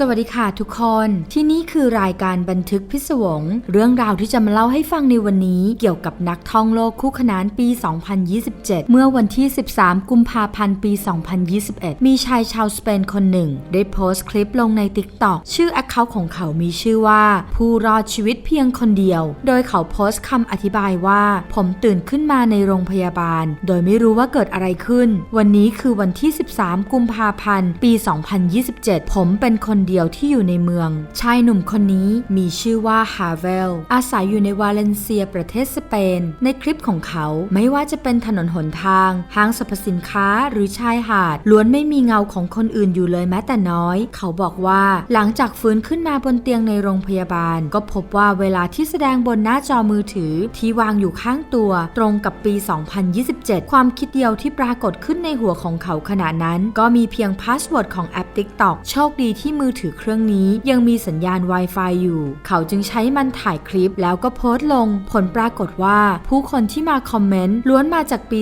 สวัสดีค่ะทุกคน ที่นี่คือรายการบันทึกพิศวง เรื่องราวที่จะมาเล่าให้ฟังในวันนี้ เกี่ยวกับนักท่องโลกคู่ขนานปี 2027 เมื่อวันที่ 13 กุมภาพันธ์ปี 2021 มีชายชาวสเปนคนหนึ่ง ได้โพสต์คลิปลงใน TikTok ชื่อแอคเคาท์ของเขามีชื่อว่า ผู้รอดชีวิตเพียงคนเดียว โดยเขาโพสต์คำอธิบายว่า ผมตื่นขึ้นมาในโรงพยาบาล โดยไม่รู้ว่าเกิดอะไรขึ้น วันนี้คือวันที่ 13 กุมภาพันธ์ปี 2027 ผมเป็นคนเดียวที่อยู่ในเมือง ชายหนุ่มคนนี้มีชื่อว่าฮาเวล อาศัยอยู่ในวาเลนเซียประเทศสเปน ในคลิปของเขาไม่ว่าจะเป็นถนนหนทาง ห้างสรรพสินค้าหรือชายหาด ล้วนไม่มีเงาของคนอื่นอยู่เลยแม้แต่น้อย เขาบอกว่าหลังจากฟื้นขึ้นมาบนเตียงในโรงพยาบาล ก็พบว่าเวลาที่แสดงบนหน้าจอมือถือที่วางอยู่ข้างตัว ตรงกับปี 2027 ความคิดเดียวที่ปรากฏขึ้นในหัวของเขาขณะนั้น ก็มีเพียงพาสเวิร์ดของแอป TikTok โชคดีที่มือถือเครื่องนี้ยังมีสัญญาณ Wi-Fi อยู่ เขาจึงใช้มันถ่ายคลิปแล้วก็โพสต์ลง ผลปรากฏว่าผู้คนที่มาคอมเมนต์ล้วนมาจากปี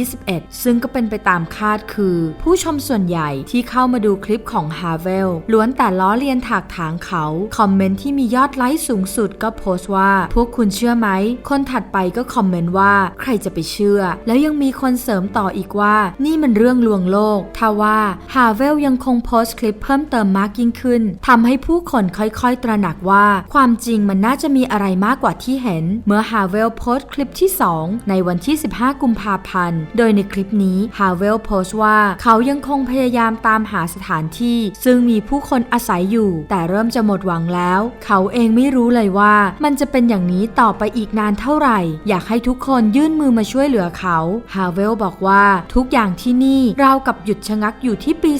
2021 ซึ่งก็เป็นไปตามคาดคือ ผู้ชมส่วนใหญ่ที่เข้ามาดูคลิปของฮาเวลล้วนแต่ล้อเลียนถากถางเขา คอมเมนต์ที่มียอดไลค์สูงสุดก็โพสต์ว่า พวกคุณเชื่อไหม คนถัดไปก็คอมเมนต์ว่าใครจะไปเชื่อ แล้วยังมีคนเสริมต่ออีกว่า นี่มันเรื่องลวงโลกทว่าฮาเวลยังคงโพสต์คลิปเพิ่มเติมมากยิ่งขึ้นทำให้ผู้คนค่อยๆ ตระหนักว่า ความจริงมันน่าจะมีอะไรมากกว่าที่เห็น เมื่อฮาเวลโพสต์คลิปที่ 2 ในวันที่ 15 กุมภาพันธ์ โดยในคลิปนี้ฮาเวลโพสต์ว่าเขายังคงพยายามตามหาสถานที่ ซึ่งมีผู้คนอาศัยอยู่ แต่เริ่มจะหมดหวังแล้ว เขาเองไม่รู้เลยว่า มันจะเป็นอย่างนี้ต่อไปอีกนานเท่าไหร่ อยากให้ทุกคนยื่นมือมาช่วยเหลือเขาฮาเวลบอกว่าทุกอย่างที่นี่ราวกับหยุดชะงักอยู่ที่ปี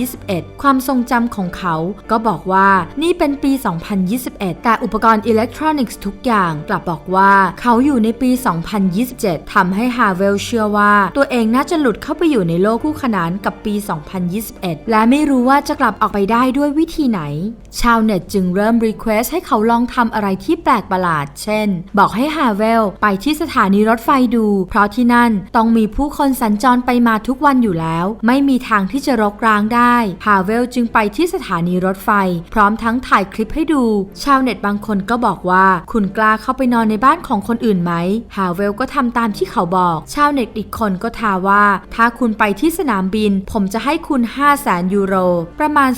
2021 ความทรงจำของเขาก็บอกว่านี่เป็นปี 2021 แต่อุปกรณ์อิเล็กทรอนิกส์ทุกอย่างกลับบอกว่าเขาอยู่ในปี 2027ทำให้ฮาเวลเชื่อว่า ตัวเองน่าจะหลุดเข้าไปอยู่ในโลกคู่ขนานกับปี 2021 และไม่รู้ว่าจะกลับออกไปได้ด้วยวิธีไหน ชาวเน็ตจึงเริ่มรีเควสให้เขาลองทำอะไรที่แปลกประหลาด เช่น บอกให้ฮาเวลไปที่สถานีรถไฟดู เพราะที่นั่นต้องมีผู้คนสัญจรไปมาทุกวันอยู่แล้ว ไม่มีทางที่จะรกร้างได้ ฮาเวลจึงไปที่สถานีรถไฟ พร้อมทั้งถ่ายคลิปให้ดู ชาวเน็ตบางคนก็บอกว่า คุณกล้าเข้าไปนอนในบ้านของคนอื่นไหม ฮาเวลก็ทำตามที่เขาบอก ชาวเน็ตอีกคนก็ท้าว่า ถ้าคุณไปที่สนามบิน ผมจะให้คุณ 5 0 0แสนยูโร ประมาณ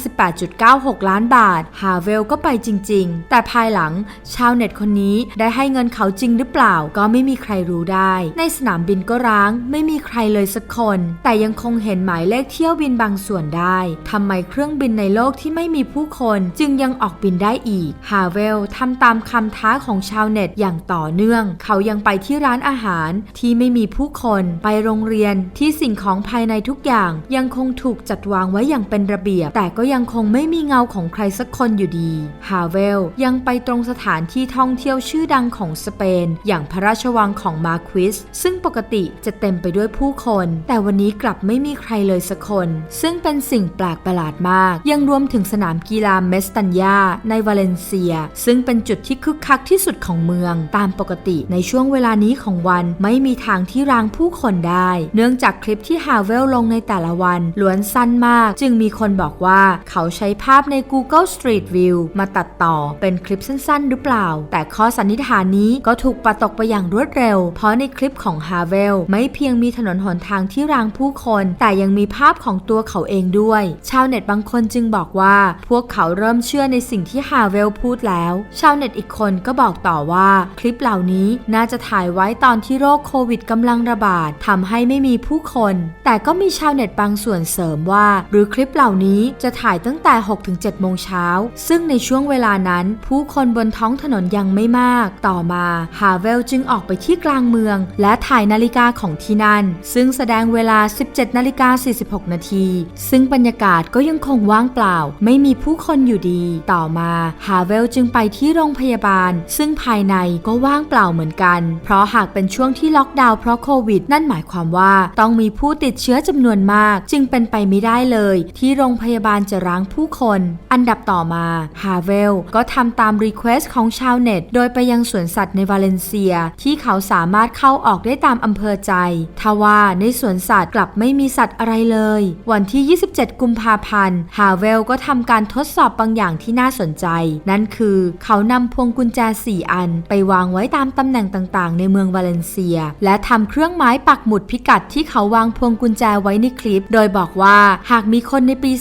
18.96 ล้านบาท ฮาเวลก็ไปจริง ๆ แต่ภายหลัง ชาวเน็ตคนนี้ได้ให้เงินเขาจริงหรือเปล่า ก็ไม่มีใครรู้ได้ ในสนามบินก็ร้าง ไม่มีใครเลยสักคน แต่ยังคงเห็นหมายเลขเที่ยวบินบางส่วนได้ทำไมเครื่องบินในโลกที่ไม่มีผู้คนจึงยังออกบินได้อีก ฮาเวลทำตามคำท้าของชาวเน็ตอย่างต่อเนื่อง เขายังไปที่ร้านอาหารที่ไม่มีผู้คนไปโรงเรียนที่สิ่งของภายในทุกอย่าง ยังคงถูกจัดวางไว้อย่างเป็นระเบียบ แต่ก็ยังคงไม่มีเงาของใครสักคนอยู่ดี ฮาเวลยังไปตรงสถานที่ท่องเที่ยวชื่อดังของสเปน อย่างพระราชวังของมาควิส ซึ่งปกติจะเต็มไปด้วยผู้คน แต่วันนี้กลับไม่มีใครเลยสักคน ซึ่งเป็นสิ่งแปลกประหลาดมาก ยังรวมถึงสนามกีฬาเมสตันยาในวาเลนเซีย ซึ่งเป็นจุดที่คึกคักที่สุดของเมือง ตามปกติในช่วงเวลานี้ของวันไม่มีทางที่รางผู้คนได้ เนื่องจากคลิปที่ฮาเวลลงในแต่ละวันล้วนสั้นมาก จึงมีคนบอกว่าเขาใช้ภาพใน Google Street View มาตัดต่อเป็นคลิปสั้นๆ หรือเปล่า แต่ข้อสันนิษฐานนี้ก็ถูกปัดตกไปอย่างรวดเร็ว เพราะในคลิปของฮาเวลไม่เพียงมีถนนหนทางที่รางผู้คน แต่ยังมีภาพของตัวเขาเองด้วย ชาวเน็ตบางคนจึงบอกว่าพวกเขาเริ่มเชื่อในสิ่งที่ฮาเวลพูดแล้ว ชาวเน็ตอีกคนก็บอกต่อว่า คลิปเหล่านี้น่าจะถ่ายไว้ตอนที่โรคโควิดกำลังระบาดทำให้ไม่มีผู้คน แต่ก็มีชาวเน็ตบางส่วนเสริมว่า หรือคลิปเหล่านี้จะถ่ายตั้งแต่ 6-7 โมงเช้า ซึ่งในช่วงเวลานั้น ผู้คนบนท้องถนนยังไม่มาก ต่อมาฮาเวลจึงออกไปที่กลางเมือง และถ่ายนาฬิกาของที่นั่น ซึ่งแสดงเวลา 17 นาฬิกา 46 นาที ซึ่งบรรยากาศก็ยังคงว่างเปล่าไม่มีผู้คนอยู่ดี ต่อมาฮาเวลจึงไปที่โรงพยาบาล ซึ่งภายในก็ว่างเปล่าเหมือนกัน เพราะหากเป็นช่วงที่ล็อกดาวน์เพราะโควิด นั่นหมายความว่าต้องมีผู้ติดเชื้อจำนวนมาก จึงเป็นไปไม่ได้เลย ที่โรงพยาบาลจะร้างผู้คน อันดับต่อมาฮาเวลก็ทำตามรีเควสของชาวเน็ต โดยไปยังสวนสัตว์ในวาเลนเซีย ที่เขาสามารถเข้าออกได้ตามอำเภอใจ ทว่าในสวนสัตว์กลับไม่มีสัตว์อะไรเลย วันที่ 27 กุมภาพันธ์ฮาเวลก็ก็ทำการทดสอบบางอย่างที่น่าสนใจ นั่นคือเขานำพวงกุญแจ 4 อัน ไปวางไว้ตามตำแหน่งต่างๆ ในเมืองวาเลนเซีย และทำเครื่องหมายปักหมุดพิกัดที่เขาวางพวงกุญแจไว้ในคลิป โดยบอกว่าหากมีคนในปี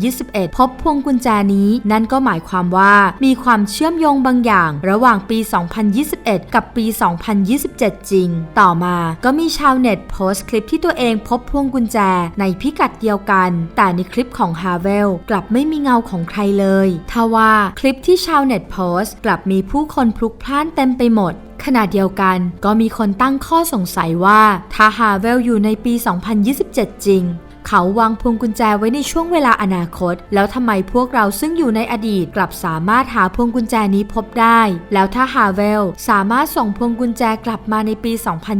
2021 พบพวงกุญแจนี้ นั่นก็หมายความว่ามีความเชื่อมโยงบางอย่าง ระหว่างปี 2021 กับปี 2027 จริง ต่อมาก็มีชาวเน็ตโพสต์คลิปที่ตัวเองพบพวงกุญแจในพิกัดเดียวกัน แต่ในคลิปของฮาเวลกลับไไม่มีเงาของใครเลยทว่าคลิปที่ชาวเน็ตโพสต์ กลับมีผู้คนพลุกพล่านเต็มไปหมดขณะเดียวกันก็มีคนตั้งข้อสงสัยว่า ถ้าฮาเวลอยู่ในปี 2027 จริง เขาวางพวงกุญแจไว้ในช่วงเวลาอนาคต แล้วทำไมพวกเราซึ่งอยู่ในอดีตกลับสามารถหาพวงกุญแจนี้พบได้ แล้วถ้าฮาเวลสามารถส่งพวงกุญแจกลับมาในปี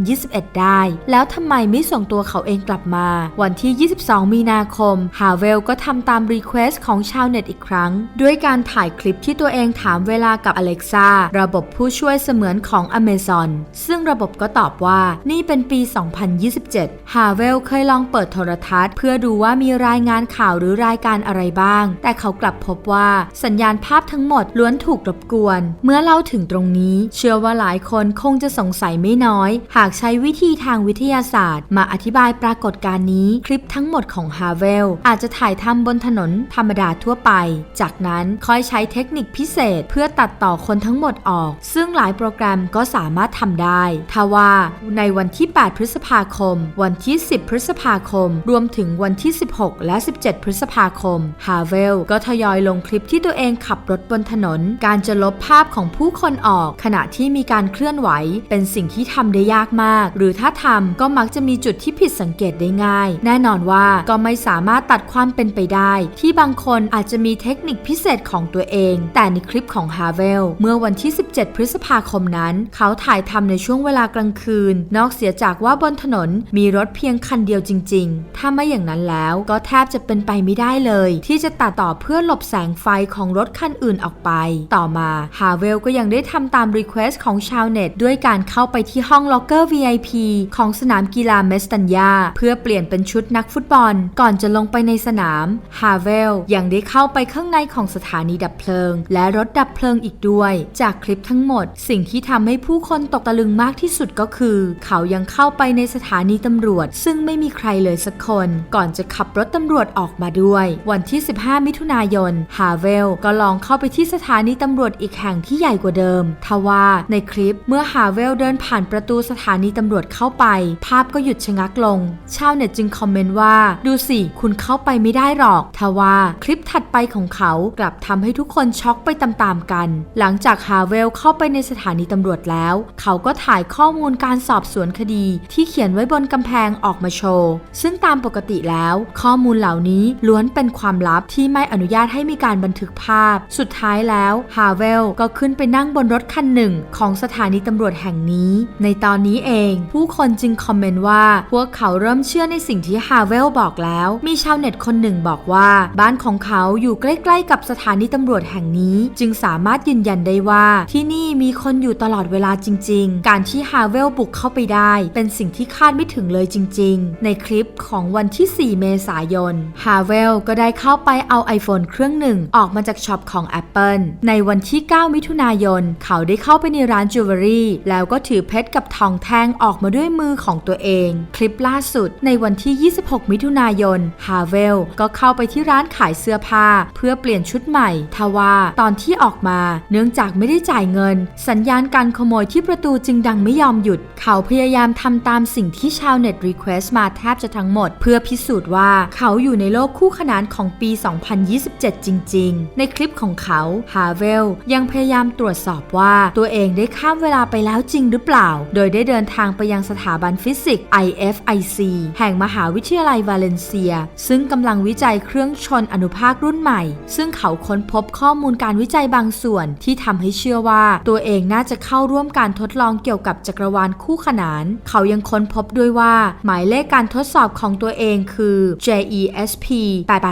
2021 ได้ แล้วทำไมไม่ส่งตัวเขาเองกลับมา วันที่ 22 มีนาคมฮาเวลก็ทำตามรีเควสของชาวเน็ตอีกครั้ง ด้วยการถ่ายคลิปที่ตัวเองถามเวลากับ Alexa ระบบผู้ช่วยเสมือนของ Amazon ซึ่งระบบก็ตอบว่านี่เป็นปี 2027 ฮาเวลเคยลองเปิดโทรทัศน์เพื่อดูว่ามีรายงานข่าวหรือรายการอะไรบ้าง แต่เขากลับพบว่าสัญญาณภาพทั้งหมดล้วนถูกรบกวน เมื่อเล่าถึงตรงนี้ เชื่อว่าหลายคนคงจะสงสัยไม่น้อย หากใช้วิธีทางวิทยาศาสตร์ มาอธิบายปรากฏการณ์นี้คลิปทั้งหมดของฮาเวลอาจจะถ่ายทำบนถนนธรรมดาทั่วไป จากนั้นค่อยใช้เทคนิคพิเศษเพื่อตัดต่อคนทั้งหมดออก ซึ่งหลายโปรแกรมก็สามารถทำได้ทว่าในวันที่ 8 พฤษภาคม วันที่ 10 พฤษภาคม รวมถึงวันที่ 16 และ 17 พฤษภาคม ฮาเวลก็ทยอยลงคลิปที่ตัวเองขับรถบนถนน การจะลบภาพของผู้คนออก ขณะที่มีการเคลื่อนไหว เป็นสิ่งที่ทำได้ยากมาก หรือถ้าทำก็มักจะมีจุดที่ผิดสังเกตได้ง่าย แน่นอนว่าก็ไม่สามารถตัดความเป็นไปได้ ที่บางคนอาจจะมีเทคนิคพิเศษของตัวเอง แต่ในคลิปของฮาเวลเมื่อวันที่ 17 พฤษภาคมนั้น เขาถ่ายทำในช่วงเวลากลางคืน นอกเสียจากว่าบนถนนมีรถเพียงคันเดียวจริง ๆ ถ้าไม่อย่างอย่างนั้นแล้วก็แทบจะเป็นไปไม่ได้เลย ที่จะตัดต่อเพื่อหลบแสงไฟของรถคันอื่นออกไป ต่อมาฮาเวลก็ยังได้ทำตามรีเควสต์ของชาวเน็ต ด้วยการเข้าไปที่ห้องล็อกเกอร์ VIP ของสนามกีฬาเมสตันยา เพื่อเปลี่ยนเป็นชุดนักฟุตบอล ก่อนจะลงไปในสนามฮาเวลยังได้เข้าไปข้างในของสถานีดับเพลิง และรถดับเพลิงอีกด้วย จากคลิปทั้งหมด สิ่งที่ทำให้ผู้คนตกตะลึงมากที่สุดก็คือ เขายังเข้าไปในสถานีตำรวจ ซึ่งไม่มีใครเลยสักคนก่อนจะขับรถตำรวจออกมาด้วย วันที่ 15 มิถุนายน ฮาเวลก็ลองเข้าไปที่สถานีตำรวจอีกแห่งที่ใหญ่กว่าเดิม ทว่าในคลิปเมื่อฮาเวลเดินผ่านประตูสถานีตำรวจเข้าไป ภาพก็หยุดชะงักลง ชาวเน็ตจึงคอมเมนต์ว่า ดูสิ คุณเข้าไปไม่ได้หรอก ทว่าคลิปถัดไปของเขากลับทำให้ทุกคนช็อกไปตามๆกัน หลังจากฮาเวลเข้าไปในสถานีตำรวจแล้ว เขาก็ถ่ายข้อมูลการสอบสวนคดี ที่เขียนไว้บนกำแพงออกมาโชว์ ซึ่งตามปกติแล้ว ข้อมูลเหล่านี้ล้วนเป็นความลับที่ไม่อนุญาตให้มีการบันทึกภาพ สุดท้ายแล้วฮาเวลก็ขึ้นไปนั่งบนรถคันหนึ่ง ของสถานีตำรวจแห่งนี้ ในตอนนี้เอง ผู้คนจึงคอมเมนต์ว่า พวกเขาเริ่มเชื่อในสิ่งที่ฮาเวลบอกแล้ว มีชาวเน็ตคนหนึ่งบอกว่า บ้านของเขาอยู่ใกล้ๆ กับสถานีตำรวจแห่งนี้ จึงสามารถยืนยันได้ว่า ที่นี่มีคนอยู่ตลอดเวลาจริง ๆ การที่ฮาเวลบุกเข้าไปได้ เป็นสิ่งที่คาดไม่ถึงเลยจริง ๆ ในคลิปของวันที่4 เมษายน ฮาเวลก็ได้เข้าไปเอา iPhone เครื่องหนึ่ง ออกมาจากช็อปของ Apple ในวันที่ 9 มิถุนายน เขาได้เข้าไปในร้านจิวเวลรี่แล้วก็ถือเพชรกับทองแท่งออกมาด้วยมือของตัวเอง คลิปล่าสุด ในวันที่ 26 มิถุนายน ฮาเวลก็เข้าไปที่ร้านขายเสื้อผ้า เพื่อเปลี่ยนชุดใหม่ทว่าตอนที่ออกมา เนื่องจากไม่ได้จ่ายเงิน สัญญาณการขโมยที่ประตูจึงดังไม่ยอมหยุด เขาพยายามทำตามสิ่งที่ชาวเน็ตรีเควสต์มาแทบจะทั้งหมด เพื่อพิสูจน์ว่าเขาอยู่ในโลกคู่ขนานของปี 2027 จริง ๆ ในคลิปของเขาฮาเวลยังพยายามตรวจสอบว่าตัวเองได้ข้ามเวลาไปแล้วจริงหรือเปล่า โดยได้เดินทางไปยังสถาบันฟิสิกส์ IFIC แห่งมหาวิทยาลัยวาเลนเซีย ซึ่งกำลังวิจัยเครื่องชนอนุภาครุ่นใหม่ ซึ่งเขาค้นพบข้อมูลการวิจัยบางส่วนที่ทำให้เชื่อว่าตัวเองน่าจะเข้าร่วมการทดลองเกี่ยวกับจักรวาลคู่ขนาน เขายังค้นพบด้วยว่าหมายเลขการทดสอบของตัวเององคือ JESP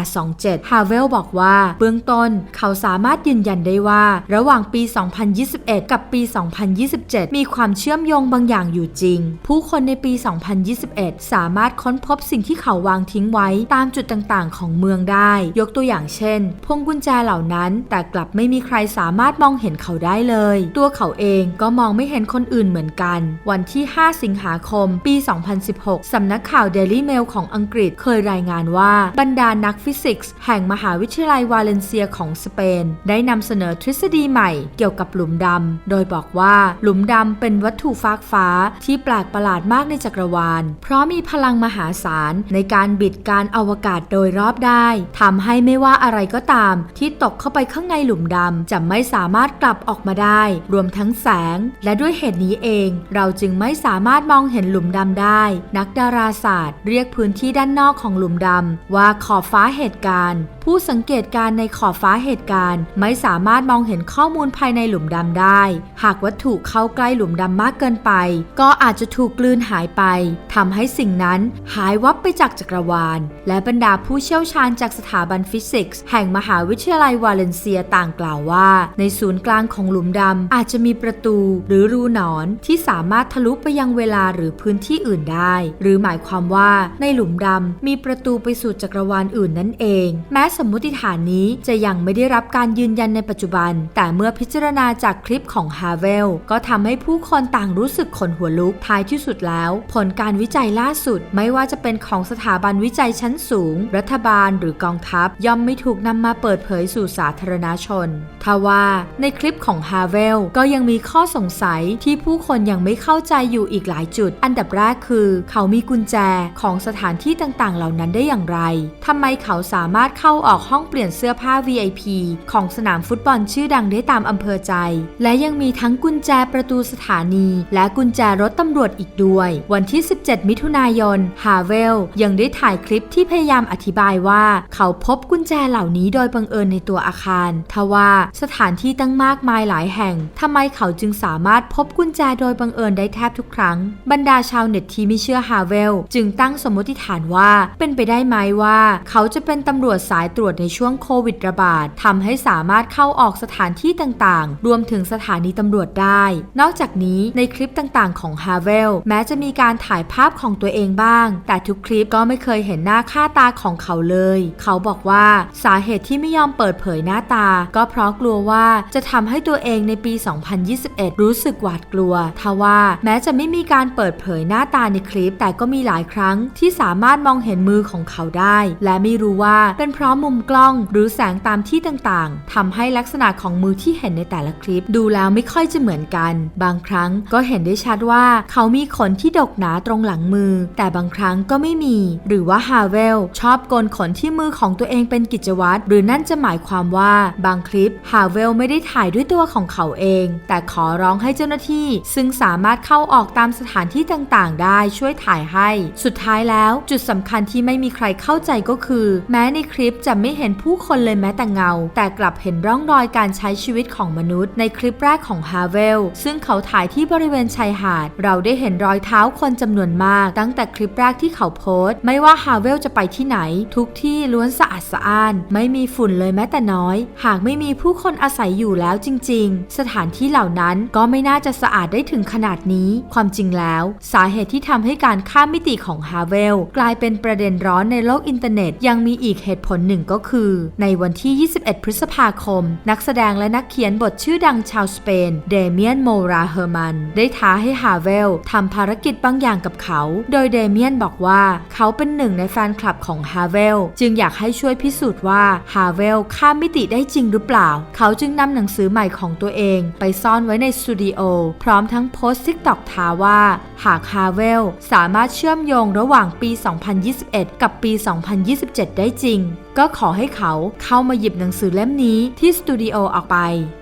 8827 h a v e l บอกว่าเบื้องต้นเขาสามารถยืนยันได้ว่า ระหว่างปี 2021 กับปี 2027 มีความเชื่อมโยงบางอย่างอยู่จริง ผู้คนในปี 2021 สามารถค้นพบสิ่งที่เขาวางทิ้งไว้ตามจุดต่างๆ ของเมืองได้ ยกตัวอย่างเช่น พวงกุญแจเหล่านั้น แต่กลับไม่มีใครสามารถมองเห็นเขาได้เลย ตัวเขาเองก็มองไม่เห็นคนอื่นเหมือนกัน วันที่ 5 สิงหาคม ปี 2016 สำนักข่าว Daily Mail ของอังกฤษเคยรายงานว่า บรรดานักฟิสิกส์แห่งมหาวิทยาลัยวาเลนเซียของสเปน ได้นำเสนอทฤษฎีใหม่เกี่ยวกับหลุมดำ โดยบอกว่าหลุมดำเป็นวัตถุฟากฟ้าที่แปลกประหลาดมากในจักรวาล เพราะมีพลังมหาศาลในการบิดการอวกาศโดยรอบได้ทำให้ไม่ว่าอะไรก็ตาม ที่ตกเข้าไปข้างในหลุมดำจะไม่สามารถกลับออกมาได้ รวมทั้งแสง และด้วยเหตุนี้เอง เราจึงไม่สามารถมองเห็นหลุมดำได้ นักดาราศาสตร์ เรียกพื้นที่ด้านานนอกของหลุมดำว่าขอบฟ้าเหตุการณ์ ผู้สังเกตการณ์ในขอบฟ้าเหตุการณ์ ไม่สามารถมองเห็นข้อมูลภายในหลุมดำได้ หากวัตถุเข้าใกล้หลุมดำมากเกินไป ก็อาจจะถูกกลืนหายไปทำให้สิ่งนั้นหายวับไปจากจักรวาล และบรรดาผู้เชี่ยวชาญจากสถาบันฟิสิกส์แห่งมหาวิทยาลัยวาเลนเซียต่างกล่าวว่า ในศูนย์กลางของหลุมดำอาจจะมีประตูหรือรูหนอนที่สามารถทะลุไปยังเวลาหรือพื้นที่อื่นได้ หรือหมายความว่าในหลุมดำมีประตูไปสู่จักรวาลอื่นนั่นเอง แม้สมมติฐานนี้จะยังไม่ได้รับการยืนยันในปัจจุบัน แต่เมื่อพิจารณาจากคลิปของฮาเวลก็ทำให้ผู้คนต่างรู้สึกขนหัวลุกท้ายที่สุดแล้ว ผลการวิจัยล่าสุด ไม่ว่าจะเป็นของสถาบันวิจัยชั้นสูง รัฐบาลหรือกองทัพ ย่อมไม่ถูกนำมาเปิดเผยสู่สาธารณชนทว่าในคลิปของฮาเวลก็ยังมีข้อสงสัยที่ผู้คนยังไม่เข้าใจอยู่อีกหลายจุด อันดับแรกคือ เขามีกุญแจของสถานที่ต่างๆ เหล่านั้นได้อย่างไรทำไมเขาสามารถเข้าออกห้องเปลี่ยนเสื้อผ้า VIP ของสนามฟุตบอลชื่อดังได้ตามอำเภอใจ และยังมีทั้งกุญแจประตูสถานี และกุญแจรถตำรวจอีกด้วย วันที่ 17 มิถุนายน ฮาเวล ยังได้ถ่ายคลิปที่พยายามอธิบายว่า เขาพบกุญแจเหล่านี้โดยบังเอิญในตัวอาคาร ทว่าสถานที่ตั้งมากมายหลายแห่งทำไมเขาจึงสามารถพบกุญแจโดยบังเอิญได้แทบทุกครั้ง บรรดาชาวเน็ตที่ไม่เชื่อฮาเวล จึงตั้งสมมติฐานว่า เป็นไปได้ไหมว่า เขาจะเป็นตำรวจสายตรวจในช่วงโควิดระบาดทำให้สามารถเข้าออกสถานที่ต่างๆ รวมถึงสถานีตำรวจได้ นอกจากนี้ในคลิปต่างๆ ของฮาเวลแม้จะมีการถ่ายภาพของตัวเองบ้าง แต่ทุกคลิปก็ไม่เคยเห็นหน้าค่าตาของเขาเลย เขาบอกว่าสาเหตุที่ไม่ยอมเปิดเผยหน้าตา ก็เพราะกลัวว่าจะทำให้ตัวเองในปี 2021 รู้สึกหวาดกลัวทว่าแม้จะไม่มีการเปิดเผยหน้าตาในคลิป แต่ก็มีหลายครั้งที่สามารถมองเห็นมือของเขาได้ และไม่รู้ว่าเป็นเพราะมุมกล้องหรือแสงตามที่ต่างๆทำให้ลักษณะของมือที่เห็นในแต่ละคลิป ดูแล้วไม่ค่อยจะเหมือนกัน บางครั้งก็เห็นได้ชัดว่าเขามีขนที่ดกหนาตรงหลังมือ แต่บางครั้งก็ไม่มี หรือว่าฮาเวลชอบโกนขนที่มือของตัวเองเป็นกิจวัตรหรือนั่นจะหมายความว่าบางคลิปฮาเวลไม่ได้ถ่ายด้วยตัวของเขาเอง แต่ขอร้องให้เจ้าหน้าที่ ซึ่งสามารถเข้าออกตามสถานที่ต่างๆ ได้ช่วยถ่ายให้ สุดท้ายแล้ว จุดสำคัญที่ไม่มีใครเข้าใจก็คือ แม้ในคลิปจะไม่เห็นผู้คนเลยแม้แต่เงา แต่กลับเห็นร่องรอยการใช้ชีวิตของมนุษย์ ในคลิปแรกของฮาเวลซึ่งเขาถ่ายที่บริเวณชายหาด เราได้เห็นรอยเท้าคนจำนวนมาก ตั้งแต่คลิปแรกที่เขาโพสต์ ไม่ว่าฮาเวลจะไปที่ไหน ทุกที่ล้วนสะอาดสะอ้าน ไม่มีฝุ่นเลยแม้แต่น้อย หากไม่มีผู้คนอาศัยอยู่แล้วจริง ๆ สถานที่เหล่านั้นก็ไม่น่าจะสะอาดได้ถึงขนาดนี้ ความจริงแล้ว สาเหตุที่ทำให้การข้ามมิติของฮาเวลกลายเป็นประเด็นร้อนในโลกอินเทอร์เน็ต ยังมีอีกเหตุผลหนึ่งก็คือ ในวันที่ 21 พฤษภาคม นักแสดงและนักเขียนบทชื่อดังชาวสเปน เดเมียนโมราเฮอร์มัน ได้ท้าให้ฮาเวลทำภารกิจบางอย่างกับเขา โดยเดเมียนบอกว่าเขาเป็นหนึ่งในแฟนคลับของฮาเวลจึงอยากให้ช่วยพิสูจน์ว่าฮาเวลข้ามมิติได้จริงหรือเปล่า เขาจึงนำหนังสือใหม่ของตัวเอง ไปซ่อนไว้ในสตูดิโอพร้อมทั้งโพสต์ทิกตอกท้าว่าหากฮาเวลสามารถเชื่อมโยงระหว่างปี 2021 กับปี 2027 ได้จริง ก็ขอให้เขาเข้ามาหยิบหนังสือเล่มนี้ที่สตูดิโอออกไป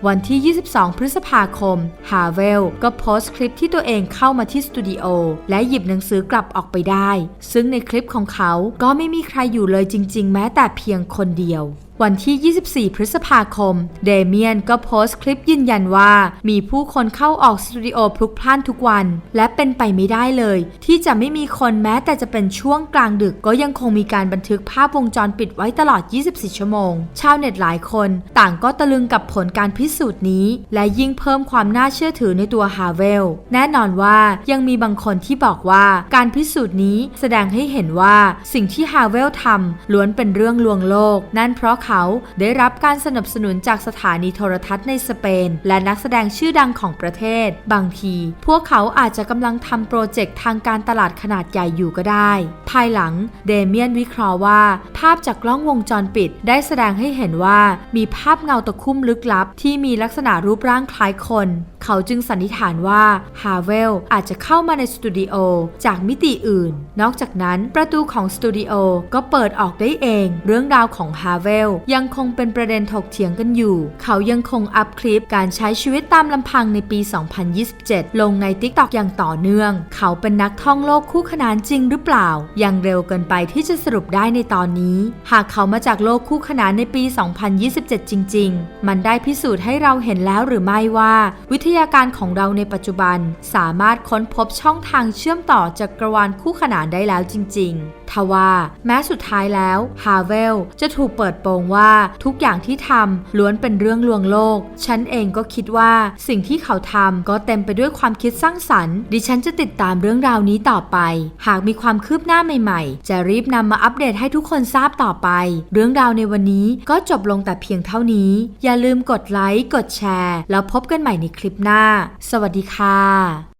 วันที่ 22 พฤษภาคม ฮาเวลก็โพสต์คลิปที่ตัวเองเข้ามาที่สตูดิโอและหยิบหนังสือกลับออกไปได้ ซึ่งในคลิปของเขาก็ไม่มีใครอยู่เลยจริง ๆ แม้แต่เพียงคนเดียว วันที่ 24 พฤษภาคม เดเมียนก็โพสต์คลิปยืนยันว่า มีผู้คนเข้าออกสตูดิโอพลุกพล่านทุกวัน และเป็นไปไม่ได้เลย ที่จะไม่มีคนแม้แต่จะเป็นช่วงกลางดึกก็ยังคงมีการบันทึกภาพวงจรปิดไว้ตลอด 24 ชั่วโมง ชาวเน็ตหลายคน ต่างก็ตะลึงกับผลการพิสูจน์นี้ และยิ่งเพิ่มความน่าเชื่อถือในตัวฮาเวล แน่นอนว่ายังมีบางคนที่บอกว่าการพิสูจน์นี้แสดงให้เห็นว่าสิ่งที่ฮาเวลทำล้วนเป็นเรื่องลวงโลก นั่นเพราะเขาได้รับการสนับสนุนจากสถานีโทรทัศน์ในสเปน และนักแสดงชื่อดังของประเทศ บางที พวกเขาอาจจะกำลังทำโปรเจกต์ทางการตลาดขนาดใหญ่อยู่ก็ได้ ภายหลังเดเมียนวิเคราะห์ว่า ภาพจากกล้องวงจรปิด ได้แสดงให้เห็นว่ามีภาพเงาตะคุ่มลึกลับ ที่มีลักษณะรูปร่างคล้ายคนเขาจึงสันนิษฐานว่าฮาเวลอาจจะเข้ามาในสตูดิโอจากมิติอื่น นอกจากนั้นประตูของสตูดิโอก็เปิดออกได้เอง เรื่องราวของฮาเวลยังคงเป็นประเด็นถกเถียงกันอยู่ เขายังคงอัพคลิปการใช้ชีวิตตามลำพังในปี 2027 ลงใน TikTok อย่างต่อเนื่อง เขาเป็นนักท่องโลกคู่ขนานจริงหรือเปล่า ยังเร็วเกินไปที่จะสรุปได้ในตอนนี้ หากเขามาจากโลกคู่ขนานในปี 2027 จริง ๆ มันได้พิสูจน์ให้เราเห็นแล้วหรือไม่ว่า วิทยาการของเราในปัจจุบันสามารถค้นพบช่องทางเชื่อมต่อจักรวาลคู่ขนานได้แล้วจริง ๆ ทว่าแม้สุดท้ายแล้วฮาเวลจะถูกเปิดโปงว่าทุกอย่างที่ทำล้วนเป็นเรื่องลวงโลก ฉันเองก็คิดว่าสิ่งที่เขาทำก็เต็มไปด้วยความคิดสร้างสรรค์ ดิฉันจะติดตามเรื่องราวนี้ต่อไป หากมีความคืบหน้าใหม่ ๆ จะรีบนำมาอัปเดตให้ทุกคนทราบต่อไป เรื่องราวในวันนี้ก็จบลงแต่เพียงเท่านี้ อย่าลืมกดไลค์กดแชร์ แล้วพบกันใหม่ในคลิปหน้า สวัสดีค่ะ